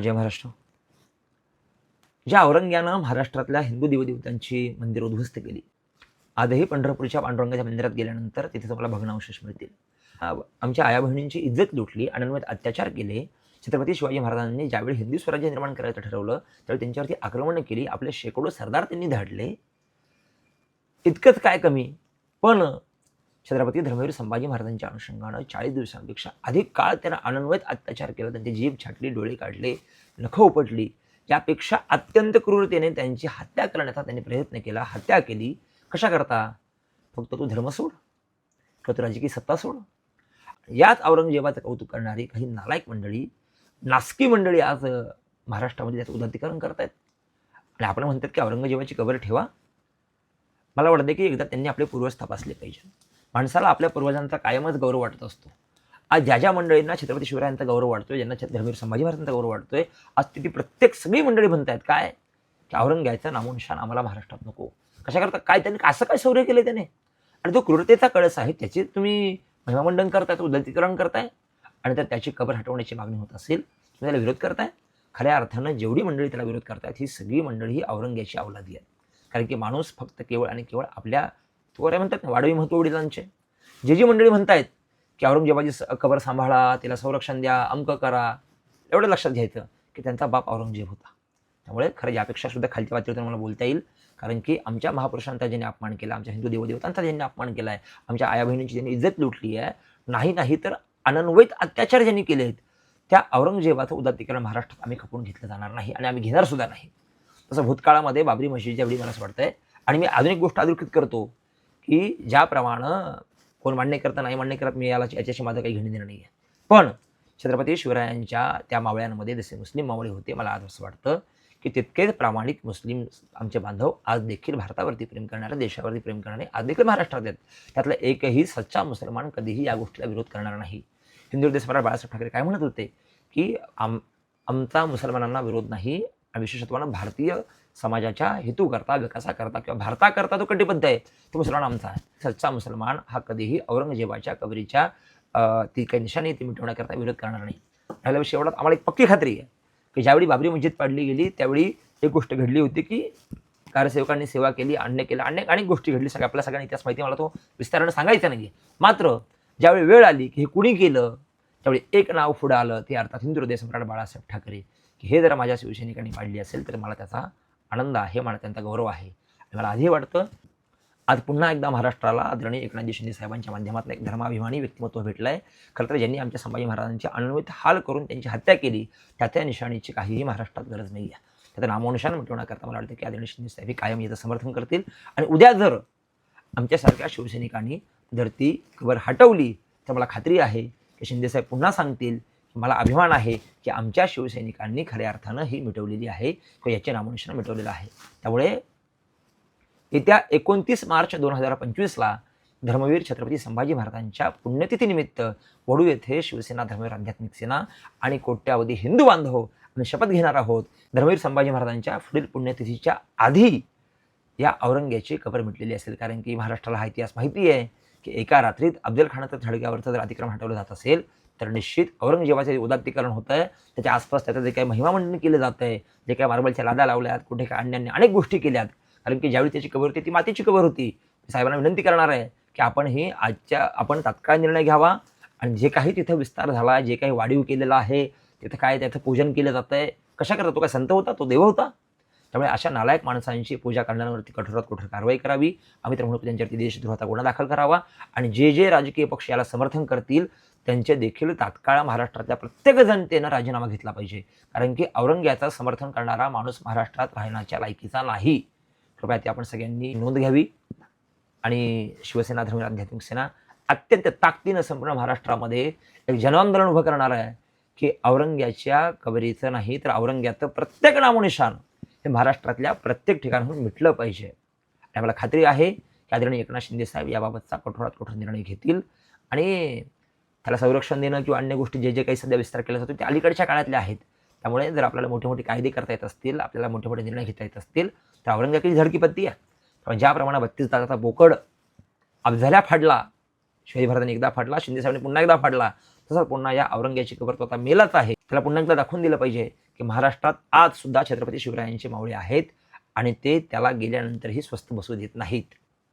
जय महाराष्ट्र. ज्या औरंग्यानं महाराष्ट्रातल्या हिंदू देवदेवतांची मंदिर उद्ध्वस्त केली आजही पंढरपूरच्या पांडुरंगाच्या मंदिरात गेल्यानंतर तिथे तुम्हाला भग्नावशेष मिळतील. आमच्या आया बहिणींची इज्जत लुटली अनन्वयत अत्याचार केले. छत्रपती शिवाजी महाराजांनी ज्यावेळी हिंदू स्वराज्य निर्माण करायचं ठरवलं त्यावेळी त्यांच्यावरती आक्रमणं केली आपले शेकडो सरदार त्यांनी धाडले. इतकंच काय कमी पण छत्रपती धर्मवीर संभाजी महाराजांच्या अनुषंगानं चाळीस दिवसांपेक्षा अधिक काळ त्यांना अनन्वयत अत्याचार केला. त्यांची जीभ छाटली डोळे काढले नखं उपटली. यापेक्षा अत्यंत क्रूरतेने त्यांची हत्या करण्याचा त्यांनी प्रयत्न केला. हत्या केली. कशा करता? फक्त तू धर्म सोड. किंवा तू राजकीय सत्ता सोड. याच औरंगजेबाचं कौतुक करणारी काही नालायक मंडळी नासकी मंडळी आज महाराष्ट्रामध्ये त्याचं उदात्तीकरण करतायत. आणि आपण म्हणतात की औरंगजेबाची कबर ठेवा. मला वाटतं की एकदा त्यांनी आपले पूर्वज तपासले पाहिजे. माणसाला आपल्या पूर्वजांचा कायमच गौरव वाटत असतो. आज ज्या ज्या मंडळींना छत्रपती शिवरायांचा गौरव वाटतोय ज्यांना धर्मवीर संभाजी महाराजांचा गौरव वाटतोय आज तिथे प्रत्येक सगळी मंडळी म्हणतायत काय? की औरंग्याचं नामोनिशान आम्हाला महाराष्ट्रात नको. कशा करता? काय त्यांनी असं काय शौर्य केलं त्याने? आणि तो क्रूरतेचा कळस आहे त्याचे तुम्ही महिमामंडन करताय तो उदलतीकरण करताय आणि तर त्याची कबर हटवण्याची मागणी होत असेल तुम्ही त्याला विरोध करताय खऱ्या अर्थानं जेवढी मंडळी त्याला विरोध करतायत ही सगळी मंडळी ही औरंग्याची अवलादी आहे कारण की माणूस फक्त केवळ आणि केवळ आपल्या तो काय म्हणतात ना वाढवी महत्त्व वडिलांचे. जे जी मंडळी म्हणतायत की औरंगजेबाची स- कबर सांभाळा तिला संरक्षण द्या अंक करा एवढं लक्षात घ्यायचं की त्यांचा बाप औरंगजेब होता. त्यामुळे खरं यापेक्षा सुद्धा खालच्या पातळीवर मला बोलता येईल. कारण की आमच्या महापुरुषांचा ज्यांनी अपमान केला आमच्या हिंदू देवदेवतांचा ज्यांनी अपमान केला आहे आमच्या आया बहिणींची ज्यांनी इज्जत लुटली आहे नाही नाही तर अनन्वयित अत्याचार ज्यांनी केले आहेत त्या औरंगजेबाचं उदात्तीकरण महाराष्ट्रात आम्ही खपून घेतलं जाणार नाही आणि आम्ही घेणार सुद्धा नाही. तसं भूतकाळामध्ये बाबरी मशिदीच्या वेळी मला असं वाटतंय. आणि मी अजून एक गोष्ट अधोरेखित करतो की ज्याप्रमाणे कोण मान्य करतं नाही मान्य करत मी याला याच्याशी माझं काही घेणं देणं नाही आहे पण छत्रपती शिवरायांच्या त्या मावळ्यांमध्ये जसे मुस्लिम मावळे होते मला आज असं वाटतं की तितकेच प्रामाणिक मुस्लिम आमचे बांधव आज देखील भारतावरती प्रेम करणारे देशावरती प्रेम करणारे आज देखील महाराष्ट्रात आहेत. त्यातला एकही सच्चा मुसलमान कधीही या गोष्टीला विरोध करणार नाही. हिंदू देशभरात बाळासाहेब ठाकरे काय म्हणत होते? की आम आमचा मुसलमानांना विरोध नाही विशेषत्वानं भारतीय समाजाच्या हेतूकरता विकासाकरता किंवा भारताकरता तो कटिबद्ध आहे. तो मुसलमान आमचा आहे. सच्चा मुसलमान हा कधीही औरंगजेबाच्या कबरीच्या ती काही निशाणी ती मिटवण्याकरता विरोध करणार नाही. राहिल्या शेवटात आम्हाला एक पक्की खात्री आहे की ज्यावेळी बाबरी मस्जिद पाडली गेली त्यावेळी एक गोष्ट घडली होती की कारसेवकांनी सेवा केली अन्य केलं अनेक अनेक गोष्टी घडली. सगळ्या आपल्या सगळ्यांना इतिहास माहिती मला तो विस्तारानं सांगायचा नाही मात्र ज्यावेळी वेळ आली की हे कुणी केलं त्यावेळी एक नाव पुढं आलं ते अर्थात हिंदू हृदय सम्राट बाळासाहेब ठाकरे. की हे जर माझ्या शिवसैनिकांनी पाडली असेल तर मला त्याचा आनंद आहे मला त्यांचा गौरव आहे. आणि मला आधी वाटतं आज पुन्हा एकदा महाराष्ट्राला आदरणीय एकनाथजी शिंदे साहेबांच्या माध्यमातून एक धर्माभिमानी व्यक्तिमत्व भेटलं आहे खरं तर ज्यांनी आमच्या संभाजी महाराजांची अनन्वित हाल करून त्यांची हत्या केली त्या त्या निशाणीची काहीही महाराष्ट्रात गरज नाही आहे त्याचं नामोनिशान मिटवण्याकरता मला वाटतं की आदरणीय शिंदे साहेब हे कायम याचं समर्थन करतील. आणि उद्या जर आमच्यासारख्या शिवसैनिकांनी जर ती खबर हटवली तर मला खात्री आहे की शिंदेसाहेब पुन्हा सांगतील मला अभिमान आहे की आमच्या शिवसैनिकांनी खऱ्या अर्थानं ही मिटवलेली आहे किंवा याचे नामोनिशान मिटवलेलं आहे. त्यामुळे येत्या एकोणतीस मार्च दोन हजार पंचवीसला धर्मवीर छत्रपती संभाजी महाराजांच्या पुण्यतिथीनिमित्त वडू येथे शिवसेना धर्मवीर आध्यात्मिक सेना आणि कोट्यावधी हिंदू बांधव आम्ही शपथ घेणार आहोत. धर्मवीर संभाजी महाराजांच्या पुढील पुण्यतिथीच्या आधी या औरंग्याची कबर मिटलेली असेल कारण की महाराष्ट्राला हा इतिहास माहिती आहे. की एका रात्रीत अफजल खानाचं थडग्यावरचं जर अतिक्रम हटवलं जात असेल तर निश्चित औरंगजेबाचे उदात्तीकरण होतं आहे त्याच्या आसपास त्याचं जे काही महिमामंडन केलं जातं आहे जे काही मार्बलच्या लादा लावल्यात कुठे काय अन्यान्य अनेक गोष्टी केल्यात कारण की ज्यावेळी त्याची कबर होती ती मातीची कबर होती. साहेबांना विनंती करणार आहे की आपण ही आजच्या आपण तात्काळ निर्णय घ्यावा आणि जे काही तिथं विस्तार झाला जे काही वाढीव केलेलं आहे तिथं काय त्याचं पूजन केलं जातं आहे कशा करता तो काय संत होता तो देव होता? त्यामुळे अशा नालायक माणसांची पूजा करण्यावरती कठोरात कठोर कारवाई करावी. आम्ही तर त्यांच्यावरती देशद्रोहाचा गुन्हा दाखल करावा. आणि जे जे राजकीय पक्ष याला समर्थन करतील त्यांचे देखील तात्काळ महाराष्ट्रातल्या प्रत्येक जनतेनं राजीनामा घेतला पाहिजे. कारण की औरंग्याचं समर्थन करणारा माणूस महाराष्ट्रात राहण्याच्या लायकीचा नाही. कृपया ती आपण सगळ्यांनी नोंद घ्यावी. आणि शिवसेना धर्म आध्यात्मिक सेना अत्यंत ताकदीनं संपूर्ण महाराष्ट्रामध्ये एक जनआंदोलन उभं करणार आहे. की औरंग्याच्या कबरीचं नाही तर औरंग्याचं प्रत्येक नामोनिशान हे महाराष्ट्रातल्या प्रत्येक ठिकाणाहून मिटलं पाहिजे. आणि मला खात्री आहे की आदरणीय एकनाथ शिंदे साहेब याबाबतचा कठोरात कठोर निर्णय घेतील. आणि त्याला संरक्षण देणं किंवा अन्य गोष्टी जे जे काही सध्या विस्तार केला जातो ते अलीकडच्या काळातल्या आहेत. त्यामुळे जर आपल्याला मोठे मोठे कायदे करता येत असतील आपल्याला मोठे मोठे निर्णय घेता येत असतील तर औरंगाबादची झडकीपत्ती आहे. त्यामुळे ज्याप्रमाणे बत्तीस तासाचा बोकड अफझल्या फाडला शिवाजी महाराजांनी एकदा फाडला शिंदे साहेबांनी पुन्हा एकदा फाडला तसंच पुन्हा या औरंग्याची कबर तो आता मेलाच आहे. त्याला पुन्हा एकदा दाखवून दिलं पाहिजे की महाराष्ट्रात आज सुद्धा छत्रपती शिवरायांचे मावळे आहेत आणि ते त्याला गेल्यानंतरही स्वस्थ बसू देत नाहीत.